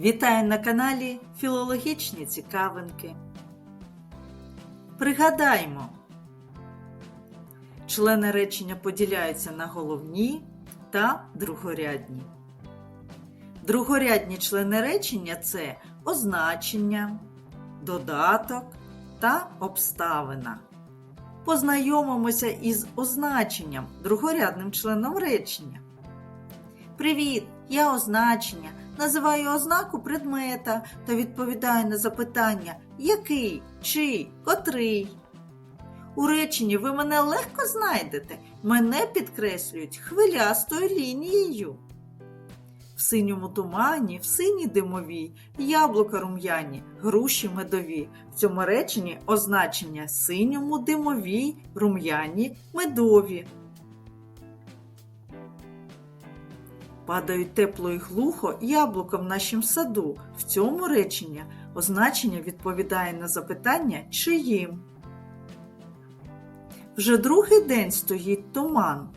Вітаю на каналі Філологічні цікавинки. Пригадаймо, члени речення поділяються на головні та другорядні. Другорядні члени речення це означення, додаток та обставина. Познайомимося із означенням, другорядним членом речення. Привіт! Я означення. Називаю ознаку предмета та відповідаю на запитання який, чий, котрий. У реченні ви мене легко знайдете. Мене підкреслюють хвилястою лінією. В синьому тумані, в синій димовій, яблука рум'яні, груші медові. В цьому реченні означення синьому димовій, рум'яні, медові. Падають тепло і глухо яблука в нашім саду. В цьому реченні означення відповідає на запитання чиїм. Вже другий день стоїть туман.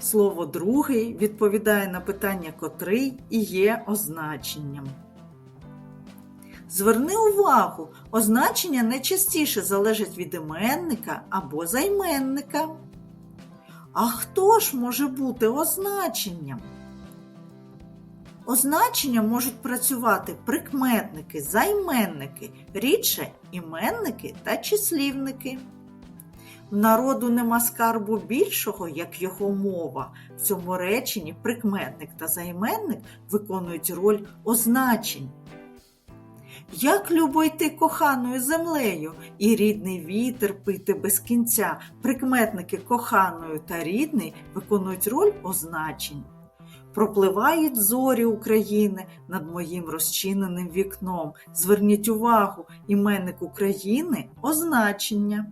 Слово другий відповідає на питання котрий і є означенням. Зверни увагу, означення найчастіше залежать від іменника або займенника. А хто ж може бути означенням? Означенням можуть працювати прикметники, займенники, рідше іменники та числівники. В народу нема скарбу більшого, як його мова. В цьому реченні прикметник та займенник виконують роль означень. Як любо йти коханою землею, і рідний вітер пити без кінця, прикметники коханою та рідний виконують роль означень. Пропливають зорі України над моїм розчиненим вікном. Зверніть увагу, іменник України означення.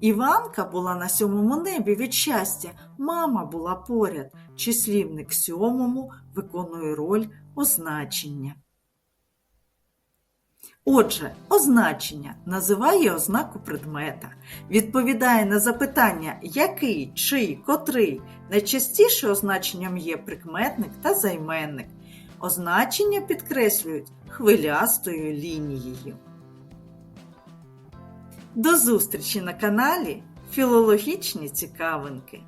Іванка була на сьомому небі від щастя, мама була поряд. Числівник сьомому виконує роль означення. Отже, означення називає ознаку предмета, відповідає на запитання який, чий, котрий. Найчастіше означенням є прикметник та займенник. Означення підкреслюють хвилястою лінією. До зустрічі на каналі Філологічні цікавинки.